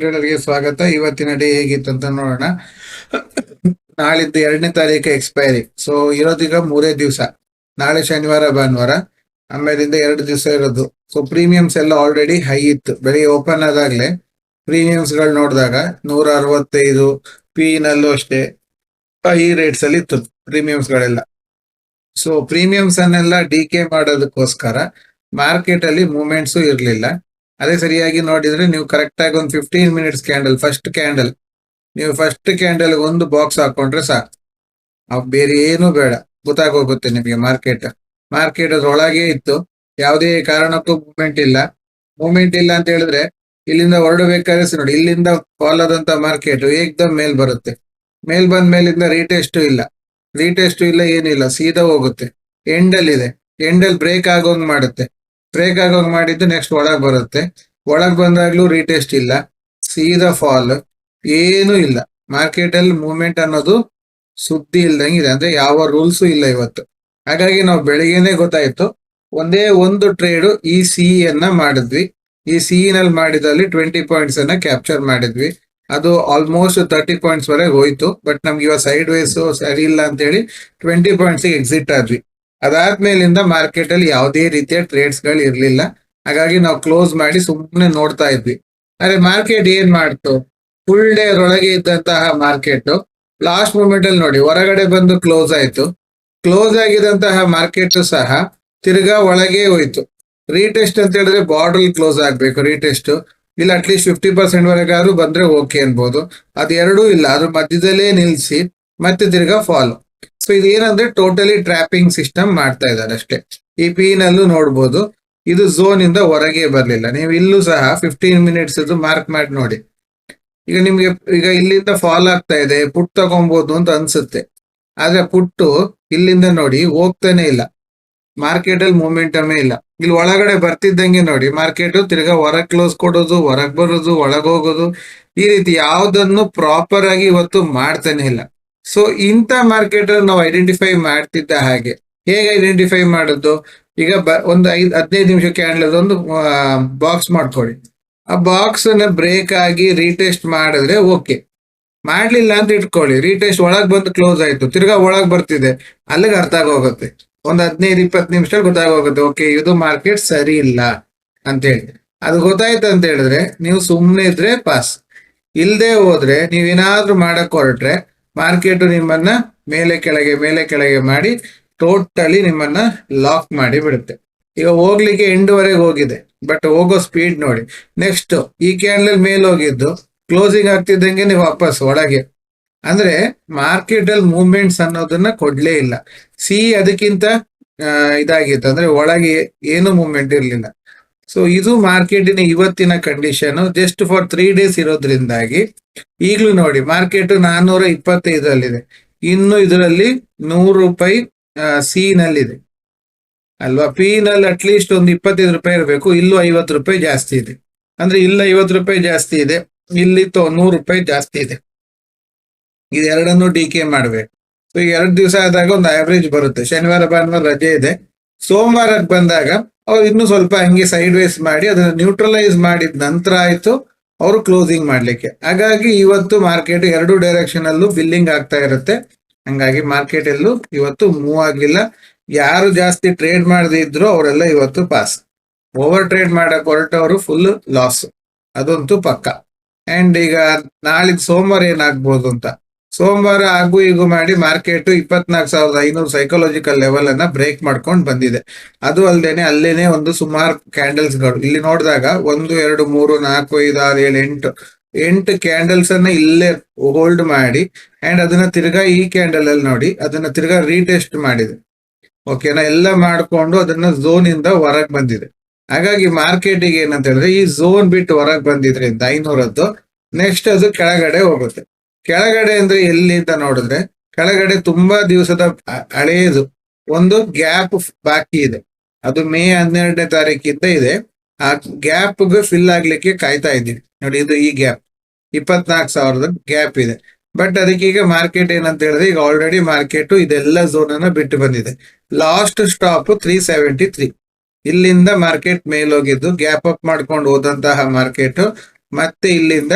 ಟ್ರೇಡರ್ಗೆ ಸ್ವಾಗತ. ಇವತ್ತಿನ ಡೇ ಹೇಗಿತ್ತು ಅಂತ ನೋಡೋಣ. ನಾಳಿದ್ದು ಎರಡನೇ ತಾರೀಕು ಎಕ್ಸ್ಪೈರಿ ಸೊ ಇರೋದೀಗ ಮೂರೇ ದಿವಸ. ನಾಳೆ ಶನಿವಾರ, ಭಾನುವಾರ. ಆಮೇಲಿಂದ ಎರಡು ದಿವಸ ಇರೋದು. ಸೊ ಪ್ರೀಮಿಯಮ್ಸ್ ಎಲ್ಲ ಆಲ್ರೆಡಿ ಹೈ ಇತ್ತು. ಬೆಳಿಗ್ಗೆ ಓಪನ್ ಆದಾಗಲೇ ಪ್ರೀಮಿಯಮ್ಸ್ಗಳು ನೋಡಿದಾಗ ನೂರ ಅರವತ್ತೈದು ಪಿ ನಲ್ಲೂ ಅಷ್ಟೇ ಈ ರೇಟ್ಸ್ ಅಲ್ಲಿ ಇತ್ತು ಪ್ರೀಮಿಯಮ್ಸ್ಗಳೆಲ್ಲ ಸೊ ಪ್ರೀಮಿಯಮ್ಸ್ ಅನ್ನೆಲ್ಲ ಡಿ ಕೆ ಮಾಡೋದಕ್ಕೋಸ್ಕರ ಮಾರ್ಕೆಟ್ ಅಲ್ಲಿ ಮೂವ್ಮೆಂಟ್ಸ್ ಇರಲಿಲ್ಲ. ಅದೇ ಸರಿಯಾಗಿ ನೋಡಿದ್ರೆ ನೀವು ಕರೆಕ್ಟ್ ಆಗಿ ಒಂದು fifteen minutes candle first candle ನೀವು ಫಸ್ಟ್ ಕ್ಯಾಂಡಲ್ ಒಂದು ಬಾಕ್ಸ್ ಹಾಕೊಂಡ್ರೆ ಸಾಕು. ಅವು ಬೇರೆ ಏನು ಬೇಡ. ಗೊತ್ತಾಗೋಗುತ್ತೆ ನಿಮಗೆ ಮಾರ್ಕೆಟ್ ಮಾರ್ಕೆಟ್ ಅದ್ರೊಳಗೆ ಇತ್ತು. ಯಾವುದೇ ಕಾರಣಕ್ಕೂ ಮೂವ್ಮೆಂಟ್ ಇಲ್ಲ. ಮೂವ್ಮೆಂಟ್ ಇಲ್ಲ ಅಂತ ಹೇಳಿದ್ರೆ ಇಲ್ಲಿಂದ ಹೊರಡಬೇಕಾದ್ರೆ ನೋಡಿ, ಇಲ್ಲಿಂದ ಫಾಲ್ ಮಾರ್ಕೆಟ್ ಏಕ್ದಮ್ ಮೇಲ್ ಬರುತ್ತೆ. ಮೇಲ್ ಬಂದ ಮೇಲಿಂದ ರೀಟೆಸ್ಟ್ ಇಲ್ಲ. ರೀಟೆಸ್ಟ್ ಇಲ್ಲ, ಏನಿಲ್ಲ. ಸೀದಾ ಹೋಗುತ್ತೆ. ಎಂಡಲ್ ಇದೆ. ಎಂಡಲ್ ಬ್ರೇಕ್ ಆಗೋಂಗ್ ಮಾಡುತ್ತೆ. ಬ್ರೇಕ್ ಆಗೋಗಿ ಮಾಡಿದ್ದು ನೆಕ್ಸ್ಟ್ ಒಳಗೆ ಬರುತ್ತೆ. ಒಳಗೆ ಬಂದಾಗ್ಲೂ ರೀಟೆಸ್ಟ್ ಇಲ್ಲ. ಸೀದಾ ಫಾಲ್ ಏನೂ ಇಲ್ಲ. ಮಾರ್ಕೆಟ್ ಅಲ್ಲಿ ಮೂವ್ಮೆಂಟ್ ಅನ್ನೋದು ಸುದ್ದಿ ಇಲ್ದಂಗೆ ಇದೆ. ಅಂದ್ರೆ ಯಾವ ರೂಲ್ಸು ಇಲ್ಲ ಇವತ್ತು. ಹಾಗಾಗಿ ನಾವು ಬೆಳಿಗ್ಗೆನೆ ಗೊತ್ತಾಯ್ತು. ಒಂದೇ ಒಂದು ಟ್ರೇಡ್ ಈ ಸಿ ಅನ್ನ ಮಾಡಿದ್ವಿ. ಈ ಸಿ ನಲ್ಲಿ ಮಾಡಿದಲ್ಲಿ ಟ್ವೆಂಟಿ ಪಾಯಿಂಟ್ಸ್ ಅನ್ನ ಕ್ಯಾಪ್ಚರ್ ಮಾಡಿದ್ವಿ. ಅದು ಆಲ್ಮೋಸ್ಟ್ ತರ್ಟಿ ಪಾಯಿಂಟ್ಸ್ ವರೆಗೆ ಹೋಯ್ತು. ಬಟ್ ನಮ್ಗೆ ಇವಾಗ ಸೈಡ್ ವೇಸ್ ಸರಿ ಇಲ್ಲ ಅಂತ ಹೇಳಿ ಟ್ವೆಂಟಿ ಪಾಯಿಂಟ್ಸ್ ಎಕ್ಸಿಟ್ ಆದ್ವಿ. ಅದಾದ್ಮೇಲಿಂದ ಮಾರ್ಕೆಟ್ ಅಲ್ಲಿ ಯಾವುದೇ ರೀತಿಯ ಟ್ರೇಡ್ಸ್ಗಳು ಇರ್ಲಿಲ್ಲ. ಹಾಗಾಗಿ ನಾವು ಕ್ಲೋಸ್ ಮಾಡಿ ಸುಮ್ಮನೆ ನೋಡ್ತಾ ಇದ್ವಿ. ಆದ್ರೆ ಮಾರ್ಕೆಟ್ ಏನ್ ಮಾಡ್ತು? ಫುಲ್ ಡೇ ಒಳಗೆ ಇದ್ದಂತಹ ಮಾರ್ಕೆಟ್ ಲಾಸ್ಟ್ ಮೂಮೆಂಟ್ ಅಲ್ಲಿ ನೋಡಿ, ಹೊರಗಡೆ ಬಂದು ಕ್ಲೋಸ್ ಆಯ್ತು. ಕ್ಲೋಸ್ ಆಗಿದಂತಹ ಮಾರ್ಕೆಟ್ ಸಹ ತಿರ್ಗಾ ಒಳಗೆ ಹೋಯ್ತು. ರೀಟೆಸ್ಟ್ ಅಂತ ಹೇಳಿದ್ರೆ ಬಾರ್ಡರ್ ಕ್ಲೋಸ್ ಆಗ್ಬೇಕು ರೀಟೆಸ್ಟ್ ಇಲ್ಲ ಅಟ್ಲೀಸ್ಟ್ ಫಿಫ್ಟಿ ಪರ್ಸೆಂಟ್ ವರೆಗಾದ್ರೂ ಬಂದ್ರೆ ಓಕೆ ಅನ್ಬೋದು. ಅದೆರಡೂ ಇಲ್ಲ ಅದ್ರ ಮಧ್ಯದಲ್ಲೇ ನಿಲ್ಸಿ ಮತ್ತೆ ತಿರ್ಗಾ ಫಾಲ್ ಸೊ ಇದೇನಂದ್ರೆ ಟೋಟಲಿ ಟ್ರ್ಯಾಪಿಂಗ್ ಸಿಸ್ಟಮ್ ಮಾಡ್ತಾ ಇದ್ದಾರೆ ಅಷ್ಟೇ. ಈ ಪಿ ನಲ್ಲೂ ನೋಡ್ಬೋದು. ಇದು ಝೋನ್ ಇಂದ ಹೊರಗೆ ಬರಲಿಲ್ಲ. ನೀವು ಇಲ್ಲೂ ಸಹ ಫಿಫ್ಟೀನ್ ಮಿನಿಟ್ಸ್ ಇದು ಮಾರ್ಕ್ ಮಾಡಿ ನೋಡಿ. ಈಗ ನಿಮ್ಗೆ, ಈಗ ಇಲ್ಲಿಂದ ಫಾಲ್ ಆಗ್ತಾ ಇದೆ, ಪುಟ್ ತಗೊಬಹುದು ಅಂತ ಅನ್ಸುತ್ತೆ. ಆದ್ರೆ ಪುಟ್ಟು ಇಲ್ಲಿಂದ ನೋಡಿ ಹೋಗ್ತಾನೆ ಇಲ್ಲ. ಮಾರ್ಕೆಟ್ ಅಲ್ಲಿ ಮೂಮೆಂಟಮೇ ಇಲ್ಲ. ಇಲ್ಲಿ ಒಳಗಡೆ ಬರ್ತಿದ್ದಂಗೆ ನೋಡಿ ಮಾರ್ಕೆಟ್ ತಿರ್ಗಾ ಹೊರಗ್ ಕ್ಲೋಸ್ ಕೊಡೋದು, ಹೊರಗ್ ಬರೋದು, ಒಳಗ್ ಹೋಗೋದು, ಈ ರೀತಿ ಯಾವ್ದನ್ನು ಪ್ರಾಪರ್ ಆಗಿ ಇವತ್ತು ಮಾಡ್ತಾನೆ ಇಲ್ಲ. ಸೊ ಇಂಥ ಮಾರ್ಕೆಟ್ ನಾವು ಐಡೆಂಟಿಫೈ ಮಾಡ್ತಿದ್ದ ಹಾಗೆ. ಹೇಗೆ ಐಡೆಂಟಿಫೈ ಮಾಡೋದು? ಈಗ ಬ, ಒಂದು ಐದು, ಹದಿನೈದು ನಿಮಿಷ ಕ್ಯಾಂಡಲ್ ಒಂದು ಬಾಕ್ಸ್ ಮಾಡ್ಕೊಳ್ಳಿ. ಆ ಬಾಕ್ಸ್ನ ಬ್ರೇಕ್ ಆಗಿ ರೀಟೆಸ್ಟ್ ಮಾಡಿದ್ರೆ ಓಕೆ ಮಾಡ್ಲಿಲ್ಲ ಅಂತ ಇಟ್ಕೊಳ್ಳಿ. ರೀಟೆಸ್ಟ್ ಒಳಗ್ ಬಂದು ಕ್ಲೋಸ್ ಆಯ್ತು. ತಿರ್ಗಾ ಒಳಗ್ ಬರ್ತಿದೆ. ಅಲ್ಲಿಗೆ ಅರ್ಥ ಆಗೋಗುತ್ತೆ. ಒಂದು ಹದಿನೈದು, ಇಪ್ಪತ್ತು ನಿಮಿಷ ಗೊತ್ತಾಗೋಗುತ್ತೆ. ಓಕೆ ಇದು ಮಾರ್ಕೆಟ್ ಸರಿ ಇಲ್ಲ ಅಂತ ಹೇಳಿ ಅದು ಗೊತ್ತಾಯ್ತು ಅಂತ ಹೇಳಿದ್ರೆ ನೀವು ಸುಮ್ಮನೆ ಇದ್ರೆ ಪಾಸ್ ಇಲ್ದೆ ಹೋದ್ರೆ, ನೀವೇನಾದ್ರೂ ಮಾಡಕ್ ಹೊರಟ್ರೆ ಮಾರ್ಕೆಟ್ ನಿಮ್ಮನ್ನ ಮೇಲೆ ಕೆಳಗೆ ಮೇಲೆ ಕೆಳಗೆ ಮಾಡಿ ಟೋಟಲಿ ನಿಮ್ಮನ್ನ ಲಾಕ್ ಮಾಡಿ ಬಿಡುತ್ತೆ. ಈಗ ಹೋಗ್ಲಿಕ್ಕೆ ಎಂಟುವರೆಗೆ ಹೋಗಿದೆ ಬಟ್ ಹೋಗೋ ಸ್ಪೀಡ್ ನೋಡಿ. ನೆಕ್ಸ್ಟ್ ಈ ಕ್ಯಾಂಡಲ್ ಮೇಲೆ ಹೋಗಿದ್ದು ಕ್ಲೋಸಿಂಗ್ ಆಗ್ತಿದ್ದಂಗೆ ನೀವು ವಾಪಸ್ ಒಳಗೆ. ಅಂದ್ರೆ ಮಾರ್ಕೆಟ್ ಅಲ್ಲಿ ಮೂವ್ಮೆಂಟ್ಸ್ ಅನ್ನೋದನ್ನ ಕೊಡ್ಲೇ ಇಲ್ಲ. ಸಿ ಅದಕ್ಕಿಂತ ಇದಾಗಿತ್ತು. ಅಂದ್ರೆ ಒಳಗೆ ಏನು ಮೂವ್ಮೆಂಟ್ ಇರಲಿಲ್ಲ. ಸೊ ಇದು ಮಾರ್ಕೆಟಿನ ಇವತ್ತಿನ condition just for three days ಇರೋದ್ರಿಂದಾಗಿ, ಈಗಲೂ ನೋಡಿ ಮಾರ್ಕೆಟ್ ನಾನ್ನೂರ ಇಪ್ಪತ್ತೈದರಲ್ಲಿದೆ ಇನ್ನು ಇದರಲ್ಲಿ ನೂರು ರೂಪಾಯಿ ಸಿ ನಲ್ಲಿದೆ. ಅಲ್ವಾ? ಪಿ ನಲ್ಲಿ ಅಟ್ಲೀಸ್ಟ್ ಒಂದು ಇಪ್ಪತ್ತೈದು ರೂಪಾಯಿ ಇರಬೇಕು. ಇಲ್ಲೂ ಐವತ್ತು ರೂಪಾಯಿ ಜಾಸ್ತಿ ಇದೆ. ಅಂದ್ರೆ ಇಲ್ಲ ಐವತ್ತು ರೂಪಾಯಿ ಜಾಸ್ತಿ ಇದೆ. ಇಲ್ಲಿ ತೊ ನೂರು ರೂಪಾಯಿ ಜಾಸ್ತಿ ಇದೆ. ಇದೆರಡನ್ನು ಡಿ ಕೆ ಮಾಡಬೇಕು. ಸೊ ಎರಡು ದಿವಸ ಆದಾಗ ಒಂದು ಆವರೇಜ್ ಬರುತ್ತೆ. ಶನಿವಾರ, ಭಾನುವಾರ ರಜೆ ಇದೆ. ಸೋಮವಾರಕ್ಕೆ ಬಂದಾಗ ಅವ್ರು ಇನ್ನು ಸ್ವಲ್ಪ ಹಂಗೆ ಸೈಡ್ ವೇಸ್ ಮಾಡಿ ಅದನ್ನ ನ್ಯೂಟ್ರಲೈಸ್ ಮಾಡಿದ ನಂತರ ಆಯ್ತು ಅವರು ಕ್ಲೋಸಿಂಗ್ ಮಾಡ್ಲಿಕ್ಕೆ. ಹಾಗಾಗಿ ಇವತ್ತು ಮಾರ್ಕೆಟ್ ಎರಡು ಡೈರೆಕ್ಷನ್ ಅಲ್ಲೂ ಬಿಲ್ಲಿಂಗ್ ಆಗ್ತಾ ಇರುತ್ತೆ. ಹಂಗಾಗಿ ಮಾರ್ಕೆಟ್ ಎಲ್ಲೂ ಇವತ್ತು ಮೂವ್ ಆಗಿಲ್ಲ ಯಾರು ಜಾಸ್ತಿ ಟ್ರೇಡ್ ಮಾಡದಿದ್ರು ಅವರೆಲ್ಲ ಇವತ್ತು ಪಾಸ್ ಓವರ್ ಟ್ರೇಡ್ ಮಾಡಕ್ ಹೊರಟವರು ಫುಲ್ ಲಾಸ್ ಅದಂತೂ ಪಕ್ಕ. ಅಂಡ್ ಈಗ ನಾಳೆ ಸೋಮವಾರ ಏನಾಗ್ಬೋದು ಅಂತ? ಸೋಮವಾರ ಆಗು ಈಗು ಮಾಡಿ ಮಾರ್ಕೆಟ್ ಇಪ್ಪತ್ನಾಲ್ಕು ಸಾವಿರದ ಐನೂರು ಸೈಕಾಲಜಿಕಲ್ ಲೆವೆಲ್ ಅನ್ನ ಬ್ರೇಕ್ ಮಾಡ್ಕೊಂಡು ಬಂದಿದೆ. ಅದು ಅಲ್ಲದೇನೆ ಅಲ್ಲೇನೆ ಒಂದು ಸುಮಾರು ಕ್ಯಾಂಡಲ್ಸ್ಗಳು ಇಲ್ಲಿ ನೋಡಿದಾಗ ಒಂದು, ಎರಡು, ಮೂರು, ನಾಲ್ಕು, ಐದು, ಆರು, ಏಳು, ಎಂಟು ಎಂಟು ಕ್ಯಾಂಡಲ್ಸ್ ಅನ್ನ ಇಲ್ಲೇ ಹೋಲ್ಡ್ ಮಾಡಿ ಅಂಡ್ ಅದನ್ನ ತಿರ್ಗಾ ಈ ಕ್ಯಾಂಡಲ್ ಅಲ್ಲಿ ನೋಡಿ ಅದನ್ನ ತಿರ್ಗಾ ರೀಟೆಸ್ಟ್ ಮಾಡಿದೆ. ಓಕೆನಾ ಎಲ್ಲ ಮಾಡ್ಕೊಂಡು ಅದನ್ನ ಝೋನ್ ಇಂದ ಹೊರಗ್ ಬಂದಿದೆ. ಹಾಗಾಗಿ ಮಾರ್ಕೆಟಿಗೆ ಏನಂತ ಹೇಳಿದ್ರೆ ಈ ಝೋನ್ ಬಿಟ್ಟು ಹೊರಗೆ ಬಂದಿದ್ರಿಂದ ಐನೂರದ್ದು ನೆಕ್ಸ್ಟ್ ಅದು ಕೆಳಗಡೆ ಹೋಗುತ್ತೆ. ಕೆಳಗಡೆ ಅಂದ್ರೆ ಎಲ್ಲಿ ಅಂತ ನೋಡಿದ್ರೆ ಕೆಳಗಡೆ ತುಂಬಾ ದಿವಸದ ಹಳೆಯದು ಒಂದು ಗ್ಯಾಪ್ ಬಾಕಿ ಇದೆ. ಅದು ಮೇ ಹನ್ನೆರಡನೇ ತಾರೀಕಿಂದ ಇದೆ. ಆ ಗ್ಯಾಪ್ ಫಿಲ್ ಆಗ್ಲಿಕ್ಕೆ ಕಾಯ್ತಾ ಇದ್ದೀವಿ. ನೋಡಿ, ಇದು ಈ ಗ್ಯಾಪ್. ಇಪ್ಪತ್ನಾಲ್ಕು ಸಾವಿರದ ಗ್ಯಾಪ್ ಇದೆ. ಬಟ್ ಅದಕ್ಕೆ ಈಗ ಮಾರ್ಕೆಟ್ ಏನಂತ ಹೇಳಿದ್ರೆ ಈಗ ಆಲ್ರೆಡಿ ಮಾರ್ಕೆಟ್ ಇದೆಲ್ಲ ಝೋನ್ ಅನ್ನ ಬಿಟ್ಟು ಬಂದಿದೆ. Last stop three seventy three ಇಲ್ಲಿಂದ ಮಾರ್ಕೆಟ್ ಮೇಲೋಗಿದ್ದು ಗ್ಯಾಪ್ ಅಪ್ ಮಾಡ್ಕೊಂಡು ಹೋದಂತಹ ಮಾರ್ಕೆಟ್ ಮತ್ತೆ ಇಲ್ಲಿಂದ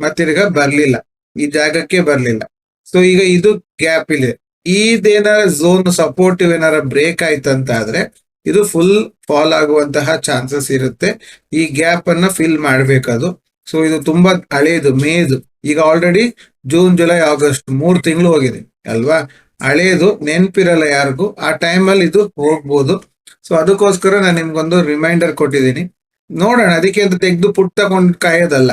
ಮತ್ತಿರ್ಗ ಬರ್ಲಿಲ್ಲ. ಈ ಜಾಗಕ್ಕೆ ಬರಲಿಲ್ಲ. ಸೊ ಈಗ ಇದು ಗ್ಯಾಪ್ ಇದೆ. ಇದೇನಾರ ಝೋನ್ ಸಪೋರ್ಟಿವ್ ಏನಾರ ಬ್ರೇಕ್ ಆಯ್ತಂತ ಆದ್ರೆ ಇದು ಫುಲ್ ಫಾಲ್ ಆಗುವಂತಹ ಚಾನ್ಸಸ್ ಇರುತ್ತೆ. ಈ ಗ್ಯಾಪ್ ಅನ್ನ ಫಿಲ್ ಮಾಡ್ಬೇಕದು. ಸೊ ಇದು ತುಂಬಾ ಹಳೇದು, ಮೇದು. ಈಗ ಆಲ್ರೆಡಿ ಜೂನ್ ಜುಲೈ ಆಗಸ್ಟ್ ಮೂರ್ ತಿಂಗಳು ಹೋಗಿದೆ, ಅಲ್ವಾ? ಹಳೇದು, ನೆನ್ಪಿರಲ್ಲ ಯಾರಿಗೂ. ಆ ಟೈಮಲ್ಲಿ ಇದು ಹೋಗ್ಬೋದು. ಸೊ ಅದಕ್ಕೋಸ್ಕರ ನಾನು ನಿಮ್ಗೊಂದು ರಿಮೈಂಡರ್ ಕೊಟ್ಟಿದ್ದೀನಿ. ನೋಡೋಣ, ಅದಕ್ಕೆ ಅಂತ ತೆಗೆದು ಪುಟ್ ತಗೊಂಡು ಕಾಯೋದಲ್ಲ.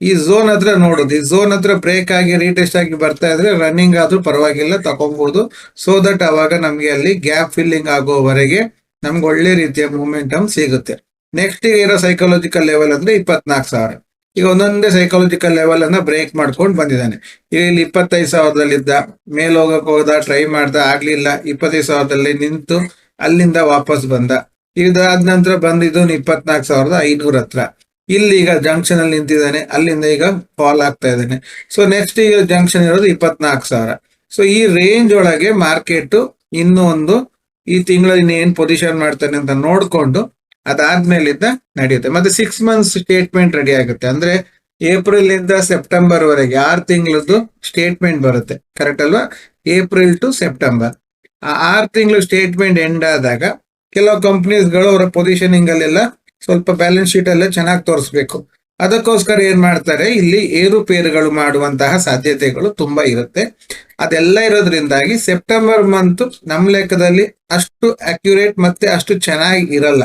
ಈ ಝೋನ್ ಹತ್ರ ನೋಡೋದು. ಈ ಝೋನ್ ಹತ್ರ ಬ್ರೇಕ್ ಆಗಿ ರೀಟೆಸ್ಟ್ ಆಗಿ ಬರ್ತಾ ಇದ್ರೆ ರನ್ನಿಂಗ್ ಆದ್ರೂ ಪರವಾಗಿಲ್ಲ ತಗೊಬಹುದು ಸೊ ದಟ್ ಅವಾಗ ನಮ್ಗೆ ಅಲ್ಲಿ ಗ್ಯಾಪ್ ಫಿಲ್ಲಿಂಗ್ ಆಗೋವರೆಗೆ ನಮ್ಗೆ ಒಳ್ಳೆ ರೀತಿಯ ಮೂಮೆಂಟಮ್ ಸಿಗುತ್ತೆ. ನೆಕ್ಸ್ಟ್ ಇರೋ ಸೈಕಾಲಜಿಕಲ್ ಲೆವೆಲ್ ಅಂದ್ರೆ ಇಪ್ಪತ್ನಾಲ್ಕು ಸಾವಿರ. ಈಗ ಒಂದೊಂದೇ ಸೈಕಾಲಜಿಕಲ್ ಲೆವೆಲ್ ಅನ್ನ ಬ್ರೇಕ್ ಮಾಡ್ಕೊಂಡು ಬಂದಿದ್ದಾನೆ. ಇಲ್ಲಿ ಇಪ್ಪತ್ತೈದು ಸಾವಿರದಲ್ಲಿದ್ದ, ಮೇಲ್ ಹೋಗಕ್ ಹೋದ ಟ್ರೈ ಮಾಡ್ದ, ಆಗ್ಲಿಲ್ಲ, ಇಪ್ಪತ್ತೈದು ಸಾವಿರದಲ್ಲಿ ನಿಂತು ಅಲ್ಲಿಂದ ವಾಪಸ್ ಬಂದ. ಇದಾದ ನಂತರ ಬಂದಿದ್ದು ಇಪ್ಪತ್ನಾಲ್ಕು ಸಾವಿರದ ಐನೂರ ಹತ್ರ ಇಲ್ಲಿ ಈಗ ಜಂಕ್ಷನ್ ಅಲ್ಲಿ ನಿಂತಿದ್ದಾನೆ, ಅಲ್ಲಿಂದ ಈಗ ಫಾಲ್ ಆಗ್ತಾ ಇದ್ದಾನೆ. ಸೊ ನೆಕ್ಸ್ಟ್ ಈಗ ಜಂಕ್ಷನ್ ಇರೋದು ಇಪ್ಪತ್ನಾಲ್ಕು ಸಾವಿರ. ಸೊ ಈ ರೇಂಜ್ ಒಳಗೆ ಮಾರ್ಕೆಟ್ ಇನ್ನೂ ಒಂದು ಈ ತಿಂಗಳಲ್ಲಿ ಏನ್ ಪೊಸಿಷನ್ ಮಾಡ್ತಾನೆ ಅಂತ ನೋಡ್ಕೊಂಡು ಅದಾದ್ಮೇಲಿಂದ ನಡೆಯುತ್ತೆ. ಮತ್ತೆ ಸಿಕ್ಸ್ ಮಂತ್ಸ್ ಸ್ಟೇಟ್ಮೆಂಟ್ ರೆಡಿ ಆಗುತ್ತೆ. ಅಂದ್ರೆ ಏಪ್ರಿಲ್ ಇಂದ ಸೆಪ್ಟೆಂಬರ್ ವರೆಗೆ ಆರು ತಿಂಗಳದ್ದು ಸ್ಟೇಟ್ಮೆಂಟ್ ಬರುತ್ತೆ. ಕರೆಕ್ಟ್ ಅಲ್ವಾ? ಏಪ್ರಿಲ್ ಟು ಸೆಪ್ಟೆಂಬರ್ ಆ ಆರು ತಿಂಗಳು ಸ್ಟೇಟ್ಮೆಂಟ್ ಎಂಡ್ ಆದಾಗ ಕೆಲವು ಕಂಪ್ನೀಸ್ಗಳು ಅವರ ಪೊಸಿಷನಿಂಗ್ ಅಲ್ಲೆಲ್ಲ ಸ್ವಲ್ಪ ಬ್ಯಾಲೆನ್ಸ್ ಶೀಟ್ ಎಲ್ಲ ಚೆನ್ನಾಗಿ ತೋರಿಸ್ಬೇಕು. ಅದಕ್ಕೋಸ್ಕರ ಏನ್ ಮಾಡ್ತಾರೆ, ಇಲ್ಲಿ ಏರುಪೇರುಗಳು ಮಾಡುವಂತಹ ಸಾಧ್ಯತೆಗಳು ತುಂಬಾ ಇರುತ್ತೆ. ಅದೆಲ್ಲ ಇರೋದ್ರಿಂದಾಗಿ ಸೆಪ್ಟೆಂಬರ್ ಮಂತ್ ನಮ್ ಲೆಕ್ಕದಲ್ಲಿ ಅಷ್ಟು ಅಕ್ಯುರೇಟ್ ಮತ್ತೆ ಅಷ್ಟು ಚೆನ್ನಾಗಿ ಇರಲ್ಲ.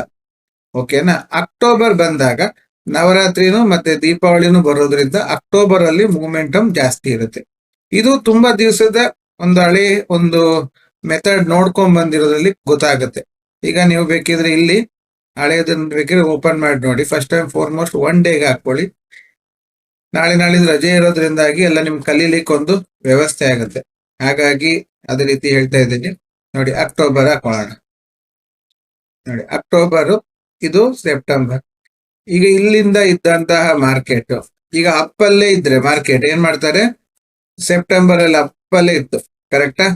ಓಕೆನಾ ಅಕ್ಟೋಬರ್ ಬಂದಾಗ ನವರಾತ್ರಿನೂ ಮತ್ತೆ ದೀಪಾವಳಿನೂ ಬರೋದ್ರಿಂದ ಅಕ್ಟೋಬರ್ ಅಲ್ಲಿ ಮೂಮೆಂಟಮ್ ಜಾಸ್ತಿ ಇರುತ್ತೆ. ಇದು ತುಂಬಾ ದಿವಸದ ಒಂದು ಹಳೆ ಒಂದು ಮೆಥಡ್ ನೋಡ್ಕೊಂಡ್ ಬಂದಿರೋದ್ರಲ್ಲಿ ಗೊತ್ತಾಗುತ್ತೆ. ಈಗ ನೀವು ಬೇಕಿದ್ರೆ ಇಲ್ಲಿ ಹಳೆಯದನ್ನ ಬೇಕಿದ್ರೆ ಓಪನ್ ಮಾಡಿ ನೋಡಿ. ಫಸ್ಟ್ ಟೈಮ್ ಫಾರ್ಮೋಸ್ಟ್ ಒನ್ ಡೇಗೆ ಹಾಕೊಳ್ಳಿ ನಾಳೆ ನಾಳೆ ರಜೆ ಇರೋದ್ರಿಂದಾಗಿ ಎಲ್ಲ ನಿಮ್ ಕಲೀಲಿಕ್ಕೆ ಒಂದು ವ್ಯವಸ್ಥೆ ಆಗುತ್ತೆ. ಹಾಗಾಗಿ ಅದೇ ರೀತಿ ಹೇಳ್ತಾ ಇದ್ದೀನಿ. ನೋಡಿ ಅಕ್ಟೋಬರ್ ಹಾಕೊಳ್ಳೋಣ. ನೋಡಿ ಅಕ್ಟೋಬರ್ ಇದು ಸೆಪ್ಟೆಂಬರ್ ಈಗ ಇಲ್ಲಿಂದ ಇದ್ದಂತಹ ಮಾರ್ಕೆಟ್ ಈಗ ಅಪ್ಪಲ್ಲೇ ಇದ್ರೆ ಮಾರ್ಕೆಟ್ ಏನ್ ಮಾಡ್ತಾರೆ? ಸೆಪ್ಟೆಂಬರ್ ಅಲ್ಲಿ ಅಪ್ಪಲ್ಲೇ ಇತ್ತು. ಕರೆಕ್ಟಾ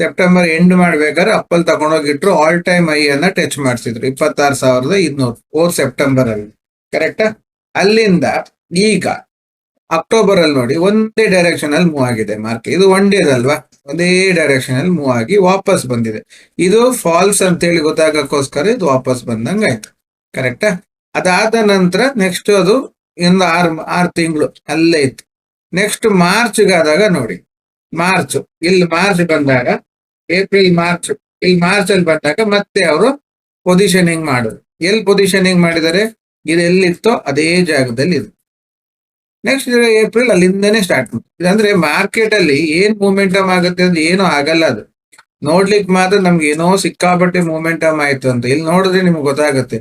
ಸೆಪ್ಟೆಂಬರ್ ಎಂಡ್ ಮಾಡ್ಬೇಕಾದ್ರೆ ಅಪ್ಪಲ್ ತಗೊಂಡೋಗಿಟ್ರು ಆಲ್ ಟೈಮ್ ಐ ಅನ್ನ ಟಚ್ ಮಾಡಿಸಿದ್ರು. ಇಪ್ಪತ್ತಾರು ಸಾವಿರದ ಇನ್ನೂರು ಫೋರ್ ಸೆಪ್ಟೆಂಬರ್ ಅಲ್ಲಿ. ಕರೆಕ್ಟಾ ಅಲ್ಲಿಂದ ಈಗ ಅಕ್ಟೋಬರ್ ಅಲ್ಲಿ ನೋಡಿ ಒಂದೇ ಡೈರೆಕ್ಷನ್ ಅಲ್ಲಿ ಮೂವ್ ಆಗಿದೆ ಮಾರ್ಕ್ ಇದು ಒನ್ ಡೇದಲ್ವಾ ಒಂದೇ ಡೈರೆಕ್ಷನ್ ಅಲ್ಲಿ ಮೂವ್ ಆಗಿ ವಾಪಸ್ ಬಂದಿದೆ. ಇದು ಫಾಲ್ಸ್ ಅಂತ ಹೇಳಿ ಗೊತ್ತಾಗಕ್ಕೋಸ್ಕರ ಇದು ವಾಪಸ್ ಬಂದಂಗ ಆಯ್ತು. ಕರೆಕ್ಟಾ ಅದಾದ ನಂತರ ನೆಕ್ಸ್ಟ್ ಅದು ಇನ್ನು ಆರು ಆರು ತಿಂಗಳು ಅಲ್ಲೇ ಇತ್ತು. ನೆಕ್ಸ್ಟ್ ಮಾರ್ಚ್ಗಾದಾಗ ನೋಡಿ. ಮಾರ್ಚ್. ಇಲ್ಲಿ ಮಾರ್ಚ್ ಬಂದಾಗ, ಏಪ್ರಿಲ್ ಮಾರ್ಚ್. ಇಲ್ಲಿ ಮಾರ್ಚ್ ಅಲ್ಲಿ ಬಂದಾಗ ಮತ್ತೆ ಅವರು ಪೊಸಿಷನಿಂಗ್ ಮಾಡೋದು. ಎಲ್ಲಿ ಪೊಸಿಷನಿಂಗ್ ಮಾಡಿದರೆ? ಇದು ಎಲ್ಲಿತ್ತೋ ಅದೇ ಜಾಗದಲ್ಲಿ ಇದೆ ನೆಕ್ಸ್ಟ್ ಏಪ್ರಿಲ್ ಅಲ್ಲಿಂದನೇ ಸ್ಟಾರ್ಟ್ ಮಾಡ್ತೀವಿ ಅಂದ್ರೆ ಮಾರ್ಕೆಟ್ ಅಲ್ಲಿ ಏನ್ ಮೂಮೆಂಟಮ್ ಆಗುತ್ತೆ ಅಂದ್ರೆ ಏನೂ ಆಗಲ್ಲ ಅದು. ನೋಡ್ಲಿಕ್ಕೆ ಮಾತ್ರ ನಮ್ಗೆ ಏನೋ ಸಿಕ್ಕಾಪಟ್ಟೆ ಮೂಮೆಂಟಮ್ ಆಯ್ತು ಅಂತ. ಇಲ್ಲಿ ನೋಡಿದ್ರೆ ನಿಮ್ಗೆ ಗೊತ್ತಾಗುತ್ತೆ.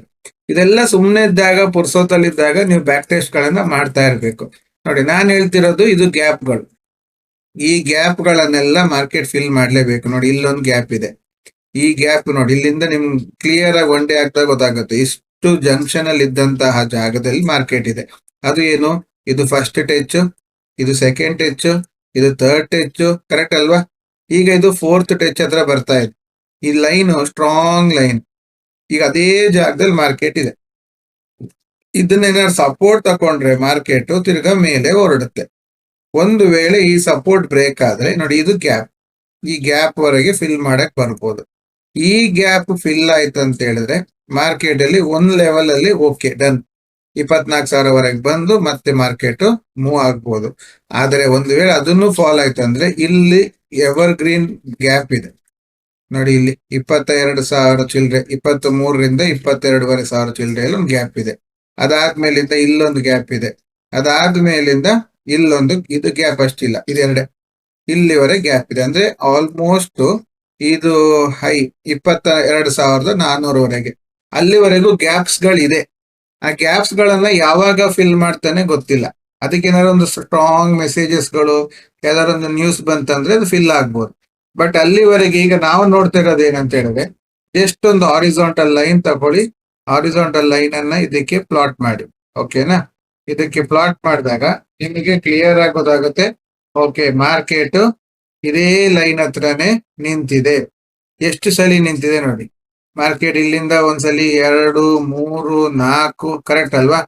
ಇದೆಲ್ಲ ಸುಮ್ಮನೆ ಇದ್ದಾಗ ಪುರ್ಸೋತಲ್ಲಿದ್ದಾಗ ನೀವು ಬ್ಯಾಕ್ ಟೆಸ್ಟ್ ಗಳನ್ನ ಮಾಡ್ತಾ ಇರ್ಬೇಕು. ನೋಡಿ, ನಾನು ಹೇಳ್ತಿರೋದು ಇದು ಗ್ಯಾಪ್ಗಳು ಈ ಗ್ಯಾಪ್ ಗಳನ್ನೆಲ್ಲ ಮಾರ್ಕೆಟ್ ಫಿಲ್ ಮಾಡ್ಲೇಬೇಕು. ನೋಡಿ, ಇಲ್ಲೊಂದು ಗ್ಯಾಪ್ ಇದೆ. ಈ ಗ್ಯಾಪ್ ನೋಡಿ, ಇಲ್ಲಿಂದ ನಿಮ್ ಕ್ಲಿಯರ್ ಆಗಿ ಒನ್ ಡೇ ಆಗ್ತಾ ಗೊತ್ತಾಗುತ್ತೆ. ಇಷ್ಟು ಜಂಕ್ಷನ್ ಅಲ್ಲಿ ಇದ್ದಂತಹ ಜಾಗದಲ್ಲಿ ಮಾರ್ಕೆಟ್ ಇದೆ. ಅದು ಏನು? ಇದು ಫಸ್ಟ್ ಟಚ್ ಇದು ಸೆಕೆಂಡ್ ಟಚ್ ಇದು ಥರ್ಡ್ ಟಚ್ ಕರೆಕ್ಟ್ ಅಲ್ವಾ? ಈಗ ಇದು ಫೋರ್ತ್ ಟಚ್ ಹತ್ರ ಬರ್ತಾ ಇದೆ. ಈ ಲೈನ್ ಸ್ಟ್ರಾಂಗ್ ಲೈನ್ ಈಗ ಅದೇ ಜಾಗದಲ್ಲಿ ಮಾರ್ಕೆಟ್ ಇದೆ. ಇದನ್ನೇನಾದ್ರು ಸಪೋರ್ಟ್ ತಕೊಂಡ್ರೆ ಮಾರ್ಕೆಟ್ ತಿರ್ಗಾ ಮೇಲೆ ಹೊರಡುತ್ತೆ. ಒಂದು ವೇಳೆ ಈ ಸಪೋರ್ಟ್ ಬ್ರೇಕ್ ಆದ್ರೆ, ನೋಡಿ ಇದು ಗ್ಯಾಪ್ ಈ ಗ್ಯಾಪ್ ವರೆಗೆ ಫಿಲ್ ಮಾಡಕ್ ಬರ್ಬೋದು. ಈ ಗ್ಯಾಪ್ ಫಿಲ್ ಆಯ್ತು ಅಂತ ಹೇಳಿದ್ರೆ ಮಾರ್ಕೆಟ್ ಅಲ್ಲಿ ಒಂದ್ ಲೆವೆಲ್ ಅಲ್ಲಿ ಓಕೆ ಡನ್ ಇಪ್ಪತ್ನಾಲ್ಕು ಸಾವಿರವರೆಗೆ ಬಂದು ಮತ್ತೆ ಮಾರ್ಕೆಟ್ ಮೂವ್ ಆಗ್ಬೋದು. ಆದ್ರೆ ಒಂದು ವೇಳೆ ಅದನ್ನು ಫಾಲ್ ಆಯ್ತು ಅಂದ್ರೆ, ಇಲ್ಲಿ ಎವರ್ ಗ್ರೀನ್ ಗ್ಯಾಪ್ ಇದೆ. ನೋಡಿ ಇಲ್ಲಿ ಇಪ್ಪತ್ತ ಎರಡು ಸಾವಿರ ಚಿಲ್ಲರೆ ಇಪ್ಪತ್ತ್ ಮೂರರಿಂದ ಇಪ್ಪತ್ತೆರಡುವರೆ ಸಾವಿರ ಚಿಲ್ಲರೆಯಲ್ಲಿ ಒಂದು ಗ್ಯಾಪ್ ಇದೆ. ಅದಾದ್ಮೇಲಿಂದ ಇಲ್ಲೊಂದು ಗ್ಯಾಪ್ ಇದೆ. ಅದಾದ್ಮೇಲಿಂದ ಇಲ್ಲೊಂದು ಇದು ಗ್ಯಾಪ್ ಅಷ್ಟಿಲ್ಲ ಇದೆರಡೆ ಇಲ್ಲಿವರೆಗೆ ಗ್ಯಾಪ್ ಇದೆ. ಅಂದ್ರೆ ಆಲ್ಮೋಸ್ಟ್ ಇದು ಹೈ ಇಪ್ಪತ್ತ ಎರಡು ಸಾವಿರದ ನಾನ್ನೂರವರೆಗೆ ಅಲ್ಲಿವರೆಗೂ ಗ್ಯಾಪ್ಸ್ ಗಳಿದೆ. ಆ ಗ್ಯಾಪ್ಸ್ ಗಳನ್ನ ಯಾವಾಗ ಫಿಲ್ ಮಾಡ್ತಾನೆ ಗೊತ್ತಿಲ್ಲ. ಅದಕ್ಕೆ ಏನಾದ್ರು ಒಂದು ಸ್ಟ್ರಾಂಗ್ ಮೆಸೇಜಸ್ಗಳು ಯಾವ್ದಾದ್ರು ಒಂದು ನ್ಯೂಸ್ ಬಂತಂದ್ರೆ ಅದು ಫಿಲ್ ಆಗ್ಬೋದು. ಬಟ್ ಅಲ್ಲಿವರೆಗೆ ಈಗ ನಾವು ನೋಡ್ತಾ ಇರೋದು ಏನಂತ ಹೇಳಿದ್ರೆ ಜಸ್ಟ್ ಒಂದು ಆರಿಸಾಂಟಲ್ ಲೈನ್ ತಗೊಳ್ಳಿ. ಆರಿಸಾಂಟಲ್ ಲೈನ್ ಅನ್ನ ಇದಕ್ಕೆ ಪ್ಲಾಟ್ ಮಾಡಿ. ಓಕೆನಾ ಇದಕ್ಕೆ ಪ್ಲಾಟ್ ಮಾಡಿದಾಗ ನಿಮಗೆ ಕ್ಲಿಯರ್ ಆಗಿ ಗೊತ್ತಾಗುತ್ತೆ ಓಕೆ ಮಾರ್ಕೆಟ್ ಇದೇ ಲೈನ್ ಹತ್ರನೇ ನಿಂತಿದೆ. ಎಷ್ಟು ಸಲಿ ನಿಂತಿದೆ ನೋಡಿ. ಮಾರ್ಕೆಟ್ ಇಲ್ಲಿಂದ ಒಂದ್ಸಲಿ ಎರಡು, ಮೂರು, ನಾಲ್ಕು ಕರೆಕ್ಟ್ ಅಲ್ವಾ?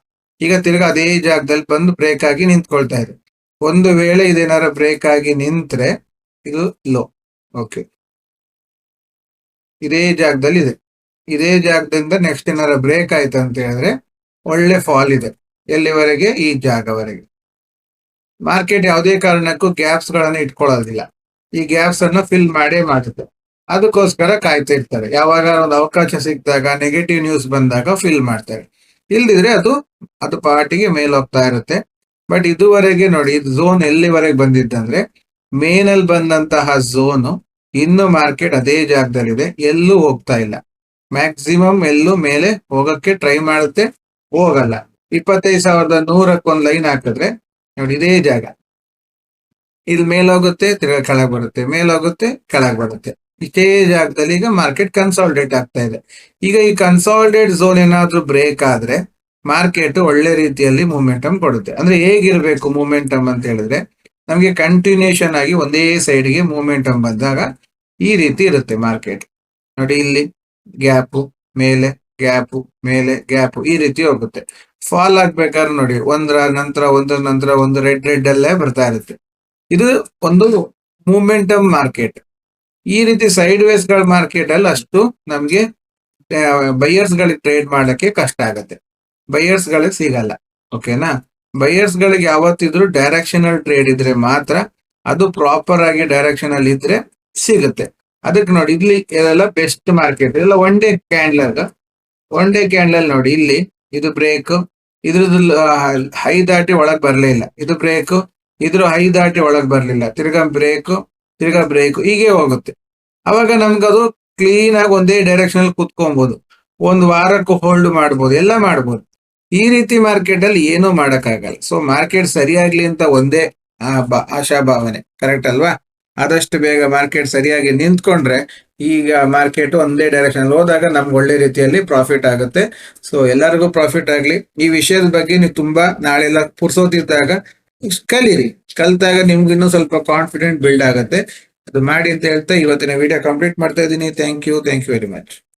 ಈಗ ತಿರ್ಗಾ ಅದೇ ಜಾಗದಲ್ಲಿ ಬಂದು ಬ್ರೇಕ್ ಆಗಿ ನಿಂತ್ಕೊಳ್ತಾ ಇದೆ. ಒಂದು ವೇಳೆ ಇದೇನಾರ ಬ್ರೇಕ್ ಆಗಿ ನಿಂತ್ರೆ ಇದು ಲೋ ಓಕೆ ಇದೇ ಜಾಗದಲ್ಲಿ ಇದೆ. ಇದೇ ಜಾಗದಿಂದ ನೆಕ್ಸ್ಟ್ ಏನಾರ ಬ್ರೇಕ್ ಆಯ್ತು ಅಂತ ಹೇಳಿದ್ರೆ ಒಳ್ಳೆ ಫಾಲ್ ಇದೆ ಎಲ್ಲಿವರೆಗೆ? ಈ ಜಾಗವರೆಗೆ. ಮಾರ್ಕೆಟ್ ಯಾವುದೇ ಕಾರಣಕ್ಕೂ ಗ್ಯಾಪ್ಸ್ ಗಳನ್ನ ಇಟ್ಕೊಳ್ಳೋದಿಲ್ಲ. ಈ ಗ್ಯಾಪ್ಸ್ ಅನ್ನು ಫಿಲ್ ಮಾಡೇ ಮಾಡುತ್ತೆ. ಅದಕ್ಕೋಸ್ಕರ ಕಾಯ್ತಾ ಇರ್ತಾರೆ. ಯಾವಾಗ ಒಂದು ಅವಕಾಶ ಸಿಕ್ಕಿದಾಗ ನೆಗೆಟಿವ್ ನ್ಯೂಸ್ ಬಂದಾಗ ಫಿಲ್ ಮಾಡ್ತಾರೆ. ಇಲ್ದಿದ್ರೆ ಅದು ಅದು ಪಾರ್ಟಿಗೆ ಮೇಲ್ ಹೋಗ್ತಾ ಇರುತ್ತೆ. ಬಟ್ ಇದುವರೆಗೆ ನೋಡಿ, ಇದು ಝೋನ್ ಎಲ್ಲಿವರೆಗೆ ಬಂದಿದ್ದಂದ್ರೆ ಅಲ್ಲಿ ಬಂದಂತಹ ಝೋನು ಇನ್ನು ಮಾರ್ಕೆಟ್ ಅದೇ ಜಾಗದಲ್ಲಿದೆ. ಎಲ್ಲೂ ಹೋಗ್ತಾ ಇಲ್ಲ. ಮ್ಯಾಕ್ಸಿಮಮ್ ಎಲ್ಲೂ ಮೇಲೆ ಹೋಗಕ್ಕೆ ಟ್ರೈ ಮಾಡುತ್ತೆ. ಹೋಗಲ್ಲ. ಇಪ್ಪತ್ತೈದು ಸಾವಿರದ ನೂರಕ್ಕೊಂದು ಲೈನ್ ಹಾಕಿದ್ರೆ ನೋಡಿ, ಇದೇ ಜಾಗ. ಇಲ್ಲಿ ಮೇಲೋಗುತ್ತೆ, ತಿರ್ಗಾ ಕೆಳಗೆ ಬರುತ್ತೆ. ಮೇಲೋಗುತ್ತೆ, ಕೆಳಗೆ ಬರುತ್ತೆ. ಇದೇ ಜಾಗದಲ್ಲಿ ಈಗ ಮಾರ್ಕೆಟ್ ಕನ್ಸಾಲ್ಡೇಟ್ ಆಗ್ತಾ ಇದೆ. ಈಗ ಈ ಕನ್ಸಾಲ್ಡೇಟ್ ಝೋನ್ ಏನಾದ್ರೂ ಬ್ರೇಕ್ ಆದ್ರೆ ಮಾರ್ಕೆಟ್ ಒಳ್ಳೆ ರೀತಿಯಲ್ಲಿ ಮೂಮೆಂಟಮ್ ಕೊಡುತ್ತೆ. ಅಂದ್ರೆ ಹೇಗಿರ್ಬೇಕು ಮೂಮೆಂಟಮ್ ಅಂತ ಹೇಳಿದ್ರೆ, ನಮಗೆ ಕಂಟಿನ್ಯೂಷನ್ ಆಗಿ ಒಂದೇ ಸೈಡ್ಗೆ ಮೂಮೆಂಟಮ್ ಬಂದಾಗ ಈ ರೀತಿ ಇರುತ್ತೆ ಮಾರ್ಕೆಟ್ ನೋಡಿ, ಇಲ್ಲಿ ಗ್ಯಾಪು ಮೇಲೆ ಗ್ಯಾಪು ಮೇಲೆ ಗ್ಯಾಪು ಈ ರೀತಿ ಹೋಗುತ್ತೆ. ಫಾಲ್ ಆಗ್ಬೇಕಾದ್ರೆ ನೋಡಿ, ಒಂದರ ನಂತರ ಒಂದರ ನಂತರ, ಒಂದು ರೆಡ್ ರೆಡ್ ಅಲ್ಲೇ ಬರ್ತಾ ಇರುತ್ತೆ. ಇದು ಒಂದು ಮೂಮೆಂಟಮ್ ಮಾರ್ಕೆಟ್ ಈ ರೀತಿ ಸೈಡ್ ವೇಸ್ಗಳ ಮಾರ್ಕೆಟ್ ಅಲ್ಲಿ ಅಷ್ಟು ನಮ್ಗೆ ಬೈಯರ್ಸ್ ಗಳಿಗೆ ಟ್ರೇಡ್ ಮಾಡಕ್ಕೆ ಕಷ್ಟ ಆಗತ್ತೆ. ಬೈಯರ್ಸ್ ಗಳಿಗೆ ಸಿಗಲ್ಲ ಓಕೆನಾ ಬೈಯರ್ಸ್ ಗಳಿಗೆ ಯಾವತ್ತಿದ್ರು ಡೈರೆಕ್ಷನಲ್ ಟ್ರೇಡ್ ಇದ್ರೆ ಮಾತ್ರ ಅದು ಪ್ರಾಪರ್ ಆಗಿ ಡೈರೆಕ್ಷನ್ ಅಲ್ಲಿ ಇದ್ರೆ ಸಿಗುತ್ತೆ. ಅದಕ್ಕೆ ನೋಡಿ, ಇಲ್ಲಿ ಇದೆಲ್ಲ ಬೆಸ್ಟ್ ಮಾರ್ಕೆಟ್ ಇದೆಲ್ಲ one day candle one day candle ನೋಡಿ, ಇಲ್ಲಿ ಇದು ಬ್ರೇಕ್ ಇದ್ರದ್ದು ಹೈ ದಾಟಿ ಒಳಗ್ ಬರ್ಲೇ ಇಲ್ಲ. ಇದು ಬ್ರೇಕು ಇದ್ರ ಹೈ ದಾಟಿ ಒಳಗ್ ಬರ್ಲಿಲ್ಲ. ತಿರ್ಗಾ ಬ್ರೇಕು ತಿರ್ಗಾ ಬ್ರೇಕು ಹೀಗೆ ಹೋಗುತ್ತೆ. ಅವಾಗ ನಮ್ಗದು ಕ್ಲೀನ್ ಆಗಿ ಒಂದೇ ಡೈರೆಕ್ಷನ್ ಅಲ್ಲಿ ಕುತ್ಕೊಬಹುದು ಒಂದು ವಾರಕ್ಕೂ ಹೋಲ್ಡ್ ಮಾಡ್ಬೋದು, ಎಲ್ಲ ಮಾಡ್ಬೋದು. ಈ ರೀತಿ ಮಾರ್ಕೆಟ್ ಅಲ್ಲಿ ಏನೂ ಮಾಡಕ್ಕಾಗಲ್ಲ. ಸೊ ಮಾರ್ಕೆಟ್ ಸರಿಯಾಗ್ಲಿ ಅಂತ ಒಂದೇ ಆಶಾಭಾವನೆ. ಕರೆಕ್ಟ್ ಅಲ್ವಾ? ಆದಷ್ಟು ಬೇಗ ಮಾರ್ಕೆಟ್ ಸರಿಯಾಗಿ ನಿಂತ್ಕೊಂಡ್ರೆ ಈಗ ಮಾರ್ಕೆಟ್ ಒಂದೇ ಡೈರೆಕ್ಷನ್ ಹೋದಾಗ ನಮ್ಗೆ ಒಳ್ಳೆ ರೀತಿಯಲ್ಲಿ ಪ್ರಾಫಿಟ್ ಆಗುತ್ತೆ. ಸೊ ಎಲ್ಲರಿಗೂ ಪ್ರಾಫಿಟ್ ಆಗ್ಲಿ. ಈ ವಿಷಯದ ಬಗ್ಗೆ ನೀವು ತುಂಬಾ ನಾಳೆಲ್ಲ ಪುರ್ಸೋತಿದ್ದಾಗ ಕಲೀರಿ. ಕಲ್ತಾಗ ನಿಮ್ಗೆ ಇನ್ನೂ ಸ್ವಲ್ಪ ಕಾನ್ಫಿಡೆಂಟ್ ಬಿಲ್ಡ್ ಆಗುತ್ತೆ. ಅದು ಮಾಡಿ ಅಂತ ಹೇಳ್ತಾ ಇವತ್ತಿನ ವಿಡಿಯೋ ಕಂಪ್ಲೀಟ್ ಮಾಡ್ತಾ ಇದ್ದೀನಿ. Thank you thank you very much